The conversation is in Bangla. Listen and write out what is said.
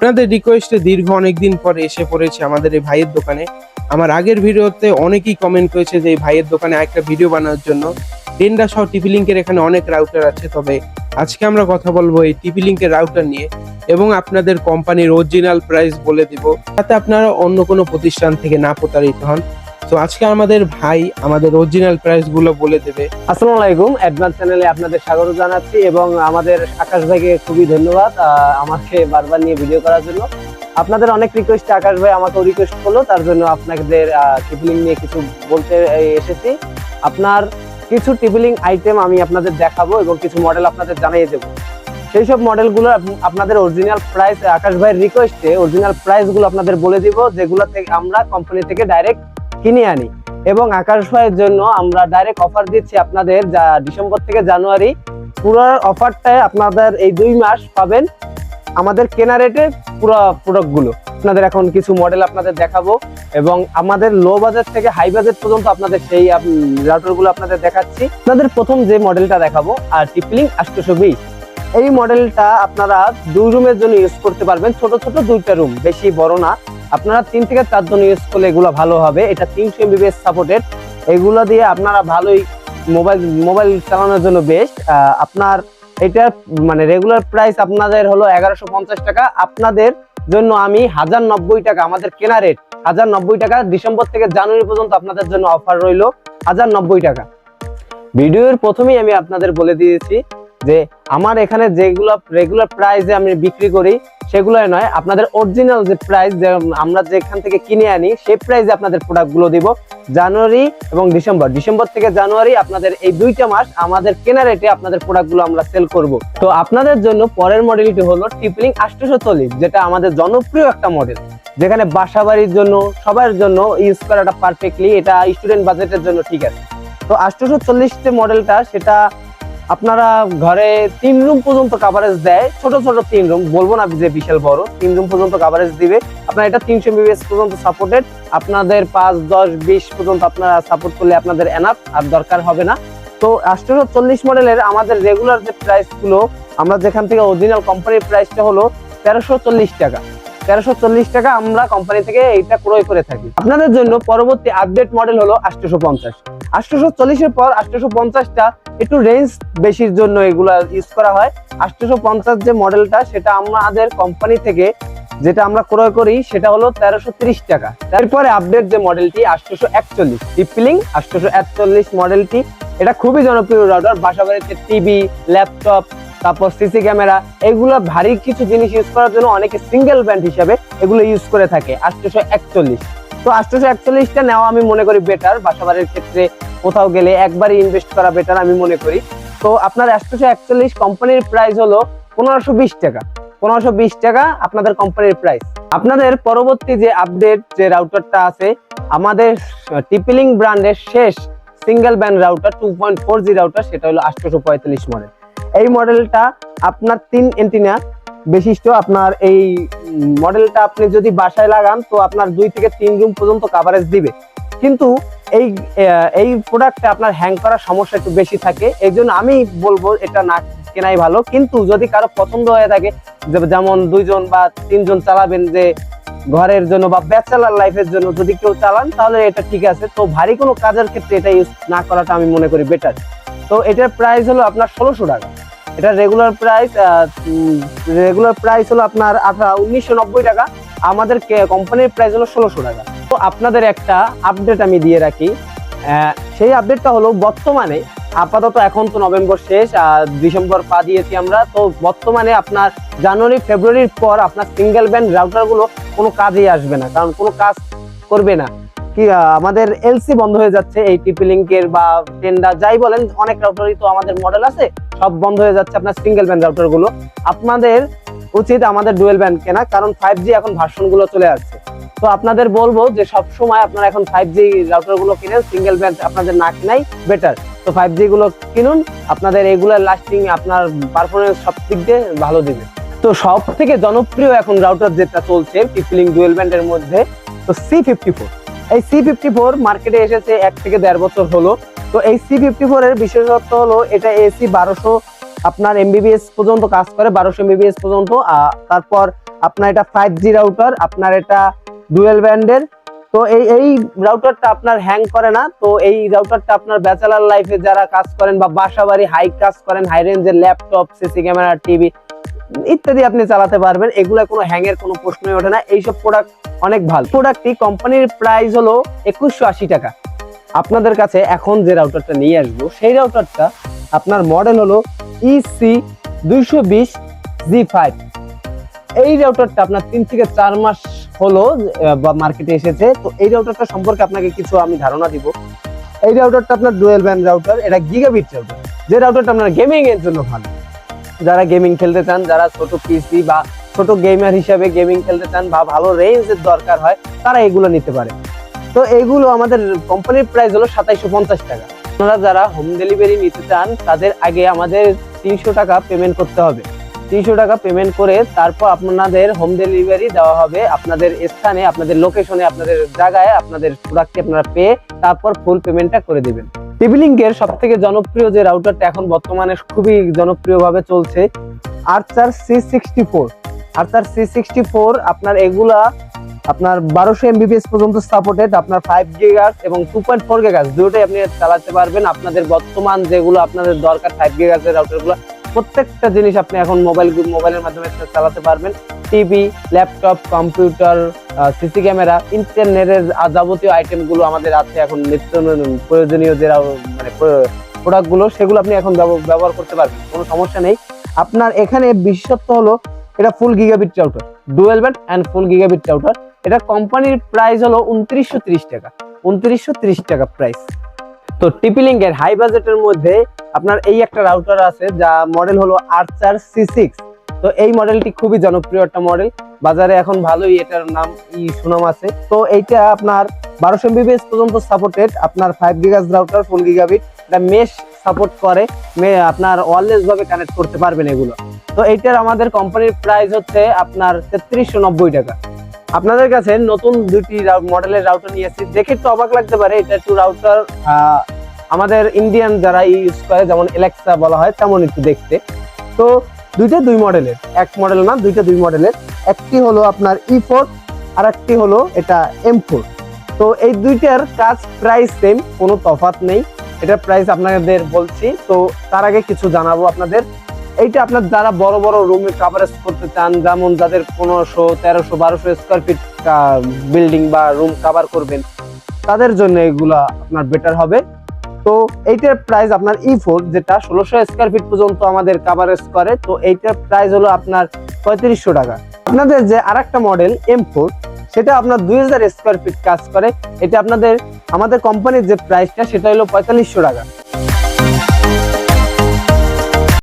আপনাদের রিকোয়েস্টে দীর্ঘ অনেকদিন পরে এসে পড়েছে আমাদের এই ভাইয়ের দোকানে। আমার আগের ভিডিওতে অনেকেই কমেন্ট করেছে যে এই ভাইয়ের দোকানে একটা ভিডিও বানানোর জন্য। ডেন্ডা সহ টিপি লিঙ্কের এখানে অনেক রাউটার আছে, তবে আজকে আমরা কথা বলব এই টিপি লিঙ্কের রাউটার নিয়ে এবং আপনাদের কোম্পানির অরিজিনাল প্রাইস বলে দিব। তাতে আপনারা অন্য কোনো প্রতিষ্ঠান থেকে না প্রতারিত হন। তো আজকে আমাদের ভাই আমাদের অরিজিনাল প্রাইসগুলো বলে দেবে। আসসালামু আলাইকুম। অ্যাডভান্স চ্যানেলে আপনাদের স্বাগত জানাচ্ছি এবং আমাদের আকাশ ভাইকে খুবই ধন্যবাদ আমাকে বারবার নিয়ে ভিডিও করার জন্য। আপনাদের অনেক রিকোয়েস্ট আকাশ ভাই আমাকেও রিকোয়েস্ট করল, তার জন্য আপনাদের টিপিলিং নিয়ে কিছু বলতে এসেছি। আপনার কিছু টিপিলিং আইটেম আমি আপনাদের দেখাবো এবং কিছু মডেল আপনাদের জানিয়ে দেবো। সেই সব মডেলগুলো আপ- আপনাদের অরিজিনাল প্রাইস আকাশ ভাইয়ের রিকোয়েস্টে অরিজিনাল প্রাইসগুলো আপনাদের বলে দিব, যেগুলো থেকে আমরা কোম্পানি থেকে ডাইরেক্ট কিনে আনি। এবং আকাশ ভাইয়ের জন্য আমরা ডাইরেক্ট অফার দিচ্ছি আপনাদের যা ডিসেম্বর থেকে জানুয়ারি। পুরো অফারটায় আপনাদের এই দুই মাস পাবেন আমাদের কেনা রেটে পুরো প্রোডাক্টগুলো আপনাদের এখন কিছু মডেল আপনাদের দেখাবো এবং আমাদের লো বাজেট থেকে হাই বাজেট পর্যন্ত আপনাদের সেই রাউটারগুলো আপনাদের দেখাচ্ছি। আপনাদের প্রথম যে মডেলটা দেখাবো, আর টিপলিং আটশোশো বিশ। এই মডেলটা আপনারা দুই রুমের জন্য ইউজ করতে পারবেন। ছোট ছোট দুইটা রুম বেশি বড় না। আপনারা তিন থেকে চারজন ইউজ করলে এগুলো ভালো হবে। এটা তিনশো এমবিবিএস সাপোর্টেড এগুলো দিয়ে আপনারা ভালোই মোবাইল মোবাইল চালানোর জন্য বেস্ট আপনার এটা মানে রেগুলার প্রাইস আপনাদের হলো এগারোশো পঞ্চাশ টাকা। আপনাদের জন্য আমি হাজার নব্বই টাকা, আমাদের কেনা রেট হাজার নব্বই টাকা ডিসেম্বর থেকে জানুয়ারি পর্যন্ত আপনাদের জন্য অফার রইল হাজার নব্বই টাকা। ভিডিওর প্রথমেই আমি আপনাদের বলে দিয়েছি যে আমার এখানে যেগুলো রেগুলার প্রাইসে আমি বিক্রি করি সেগুলো নয়, আপনাদের অরিজিনাল যে প্রাইস আমরা যেখান থেকে কিনে আনি সেই প্রাইসে আপনাদের প্রোডাক্টগুলো দিব। জানুয়ারি এবং ডিসেম্বর ডিসেম্বর থেকে জানুয়ারি আপনাদের এই দুইটা মাস আমাদের কেনা রেটে আপনাদের প্রোডাক্টগুলো আমরা সেল করব। তো আপনাদের জন্য পরের মডেলটি হলো টিপলিং আটশোশো যেটা আমাদের জনপ্রিয় একটা মডেল যেখানে বাসা বাড়ির জন্য, সবার জন্য ইউজ করাটা পারফেক্টলি এটা স্টুডেন্ট বাজেটের জন্য ঠিক আছে। তো আটশোশো চল্লিশ যে মডেলটা সেটা আপনারা ঘরে তিন রুম পর্যন্ত কাভারেজ দেয়, ছোট ছোট তিন রুম বলব না যে বিশাল বড়, তিন রুম পর্যন্ত কাভারেজ দিবে। আপনার এটা তিনশো এমবিবিএস পর্যন্ত সাপোর্টেড আপনাদের পাঁচ, দশ, বিশ পর্যন্ত আপনারা সাপোর্ট করলে আপনাদের এনাফ আর দরকার হবে না। তো আটশোশো চল্লিশ মডেলের আমাদের রেগুলার যে প্রাইসগুলো, আমরা যেখান থেকে অরিজিনাল কোম্পানির প্রাইসটা হলো তেরোশো চল্লিশ টাকা। তেরোশো টাকা আমরা কোম্পানি থেকে এইটা ক্রয় করে থাকি। আপনাদের জন্য পরবর্তী আপডেট মডেল হলো পর একটু রেঞ্জ বেশির জন্য এগুলা ইউজ করা হয়। আটশোশো পঞ্চাশ যে মডেলটা সেটা আমাদের কোম্পানি থেকে যেটা আমরা ক্রয় করি, সেটা হলো তেরোশো টাকা। তারপরে আপডেট যে মডেলটি আটশোশো একচল্লিশ। টিপিলিং আটশোশো একচল্লিশ মডেলটি এটা খুবই জনপ্রিয় রাউটার বাসা বাড়িতে টিভি ল্যাপটপ তারপর সিসি ক্যামেরা, এগুলো ভারী কিছু জিনিস ইউজ করার জন্য অনেকে সিঙ্গেল ব্যান্ড হিসাবে এগুলো ইউজ করে থাকে, আটশোশো একচল্লিশ। তো আটশোশো একচল্লিশটা নেওয়া আমি মনে করি বেটার বাসা বাড়ির ক্ষেত্রে কোথাও গেলে একবারই ইনভেস্ট করা বেটার আমি মনে করি। তো আপনার একশোশো একচল্লিশ কোম্পানির প্রাইস হলো পনেরোশো বিশ টাকা। পনেরোশো বিশ টাকা আপনাদের কোম্পানির প্রাইস আপনাদের পরবর্তী যে আপডেট যে রাউটারটা আছে, আমাদের টিপিলিং ব্র্যান্ডের শেষ single band router two point four G router সেটা হলো আটশোশো পঁয়তাল্লিশ মডেল এই মডেলটা আপনার তিন এন্টিনা বিশিষ্ট। আপনার এই মডেলটা আপনি যদি বাসায় লাগান, তো আপনার দুই থেকে তিন রুম পর্যন্ত কাভারেজ দিবে। কিন্তু এই এই প্রোডাক্টটা আপনার হ্যাং করার সমস্যা একটু বেশি থাকে। এই জন্য আমি বলব, এটা না কেনাই ভালো। কিন্তু যদি কারও পছন্দ হয়ে থাকে যেমন দুইজন বা তিনজন চালাবেন যে ঘরের জন্য বা ব্যাচেলার লাইফের জন্য যদি কেউ চালান, তাহলে এটা ঠিক আছে। তো ভারী কোনো কাজের ক্ষেত্রে এটা ইউজ না করাটা আমি মনে করি বেটার তো এটার প্রাইস হলো আপনার ষোলোশো টাকা। এটা রেগুলার প্রাইস রেগুলার প্রাইস হলো আপনার উনিশশো নব্বই টাকা। আমাদের কোম্পানির প্রাইস হলো ষোলোশো টাকা। তো আপনাদের একটা আপডেট আমি দিয়ে রাখি। সেই আপডেটটা হলো বর্তমানে আপাতত এখন তো নভেম্বর শেষ ডিসেম্বর পা দিয়েছি আমরা। তো বর্তমানে আপনার জানুয়ারি, ফেব্রুয়ারির পর আপনার সিঙ্গেল ব্যান্ড রাউটারগুলো কোনো কাজেই আসবে না, কারণ কোনো কাজ করবে না। কি আমাদের এলসি বন্ধ হয়ে যাচ্ছে, এই টিপি লিঙ্কের বা টেন্ডার যাই বলেন, অনেক রাউটারই তো আমাদের মডেল আছে, সব বন্ধ হয়ে যাচ্ছে আপনার সিঙ্গেল ব্যান্ড রাউটারগুলো। আপনাদের উচিত আমাদের ডুয়েল ব্যান্ড কেনা, কারণ ফাইভ জি এখন ভার্সনগুলো চলে আসছে। তো আপনাদের বলব যে সব সময় আপনারা এখন ফাইভ জি রাউটারগুলো কিনেন সিঙ্গেল ব্যান্ড আপনাদের না কিনাই বেটার তো ফাইভ জি গুলো কিনুন, আপনাদের এগুলার লাস্টিং আপনার পারফরমেন্স সব দিক দিয়ে ভালো দিবে। তো সব থেকে জনপ্রিয় এখন রাউটার যেটা চলছে টিপলিং ডুয়েল ব্যান্ডের মধ্যে, তো সি ফিফটি ফোর এই সি ফিফটি ফোর মার্কেটে এসেছে এক থেকে দেড় বছর হলো। তো এই সি ফিফটি ফোর এর বিশেষত্ব হলো, এটা এসি বারোশো আপনার এমবিবিএস পর্যন্ত কাজ করে, বারোশো এমবিবিএস পর্যন্ত। তারপর আপনার এটা ফাইভ জি রাউটার আপনার এটা ডুয়েল ব্যান্ডের তো এই এই রাউটারটা আপনার হ্যাং করে না। তো এই রাউটারটা আপনার ব্যাচেলার লাইফে যারা কাজ করেন বা বাসা বাড়ি হাই কাজ করেন হাই রেঞ্জের ল্যাপটপ সিসি ক্যামেরা টিভি ইত্যাদি আপনি চালাতে পারবেন। এগুলা কোনো হ্যাংয়ের কোনো প্রশ্নই ওঠে না। এইসব প্রোডাক্ট অনেক ভালো। প্রোডাক্টটি কোম্পানির প্রাইস হলো একুশশো আশি টাকা। আপনাদের কাছে এখন যে রাউটারটা নিয়ে আসব, সেই রাউটারটা আপনার মডেল হলো E ইসি দুইশো বিশ জি ফাইভ এই রাউটারটা আপনার তিন থেকে চার মাস হলো মার্কেটে এসেছে। তো এই রাউটারটা সম্পর্কে আপনাকে কিছু আমি ধারণা দিব। এই রাউটারটা আপনার ডুয়েল ব্যান্ড রাউটার এটা গিগাবিট রাউটার যে রাউটারটা আপনার গেমিং এর জন্য ভালো। যারা গেমিং খেলতে চান, যারা ছোট পিসি বা ছোট গেমার হিসাবে গেমিং খেলতে চান বা ভালো রেঞ্জের দরকার হয়, তারা এগুলো নিতে পারে। তো এগুলো আমাদের কোম্পানির প্রাইস হলো সাতাইশো পঞ্চাশ টাকা। আপনারা যারা হোম ডেলিভারি নিতে চান, তাদের আগে আমাদের তিনশো টাকা পেমেন্ট করতে হবে। তিনশো টাকা পেমেন্ট করে তারপর আপনাদের হোম ডেলিভারি দেওয়া হবে। আপনাদের স্থানে, আপনাদের লোকেশনে আপনাদের জায়গায় আপনাদের প্রোডাক্টটি আপনারা পেয়ে তারপর ফুল পেমেন্টটা করে দিবেন। টিভিলিঙ্কের সব থেকে জনপ্রিয় যে রাউটারটা এখন বর্তমানে খুবই জনপ্রিয়ভাবে চলছে Archer C sixty four Archer C sixty four আপনার এগুলা আপনার বারোশো এমবিপিএস পর্যন্ত সাপোর্টেড আপনার ফাইভ গিগাস এবং টু পয়েন্ট ফোর গিগাস দুটোই আপনি চালাতে পারবেন। আপনাদের বর্তমান যেগুলো আপনাদের দরকার ফাইভ গিগাসের রাউটারগুলো প্রত্যেকটা জিনিস আপনি এখন মোবাইল, মোবাইলের মাধ্যমে চালাতে পারবেন। TV, laptop, computer CC camera ইন্টারনেটের যাবতীয় আইটেমগুলো আমাদের আছে এখন নিত্য প্রয়োজনীয় যে মানে প্রোডাক্টগুলো সেগুলো আপনি এখন ব্যবহার করতে পারবেন, কোনো সমস্যা নেই। আপনার এখানে বিশেষত্ব হলো, এটা full gigabit router dual band and full gigabit router এটা কোম্পানির প্রাইস হলো উনত্রিশশো ত্রিশ টাকা, উনত্রিশশো ত্রিশ টাকা প্রাইস তো টিপিলিঙ্ক এর হাই বাজেটের মধ্যে আপনার এই একটা রাউটার আছে, যা মডেল হলো আর্চার সি সিক্স তো এই মডেলটি খুবই জনপ্রিয় একটা মডেল বাজারে এখন ভালোই এটার নাম ই সুনাম আছে। তো এইটা আপনার বারোশো এমবিবিএস পর্যন্ত সাপোর্টেড আপনার five gigs router full gigabit এটা মেশ সাপোর্ট করে আপনার ওয়ারলেস ভাবে কানেক্ট করতে পারবেন এগুলো। তো এইটার আমাদের কোম্পানির প্রাইস হচ্ছে আপনার তেত্রিশশো নব্বই টাকা। আপনাদের কাছে নতুন দুটি মডেলের রাউটার নিয়ে এসেছি। দেখে একটু অবাক লাগতে পারে, এটা একটু রাউটার আমাদের ইন্ডিয়ান যারা ইউজ করে, যেমন এলেক্সা বলা হয়, তেমন একটু দেখতে। তো দুইটা দুই মডেলের এক মডেল না, দুইটা দুই মডেলের একটি হলো আপনার ই ফোর আর একটি হলো এটা এম ফোর তো এই দুইটার কাজ প্রাইস সেম কোনো তফাৎ নেই। এটার প্রাইস আপনাদের বলছি। তো তার আগে কিছু জানাব আপনাদের। এইটা আপনার যারা বড় বড় রুমে কাভারেজ করতে চান, যেমন যাদের পনেরোশো, তেরোশো, বারোশো স্কোয়ার ফিট বিল্ডিং বা রুম কাভার করবেন, তাদের জন্য এগুলা আপনার বেটার হবে। তো এইটার প্রাইস আপনার ই ফোর যেটা ষোলোশো স্কোয়ার ফিট পর্যন্ত আমাদের কাভারেজ করে, তো এইটার প্রাইস হলো আপনার পঁয়ত্রিশশো টাকা। আপনাদের যে আরেকটা মডেল এম সেটা আপনার দুই হাজার স্কোয়ার ফিট কাজ করে, এটা আপনাদের, আমাদের কোম্পানির যে প্রাইসটা সেটা হলো পঁয়তাল্লিশশো টাকা।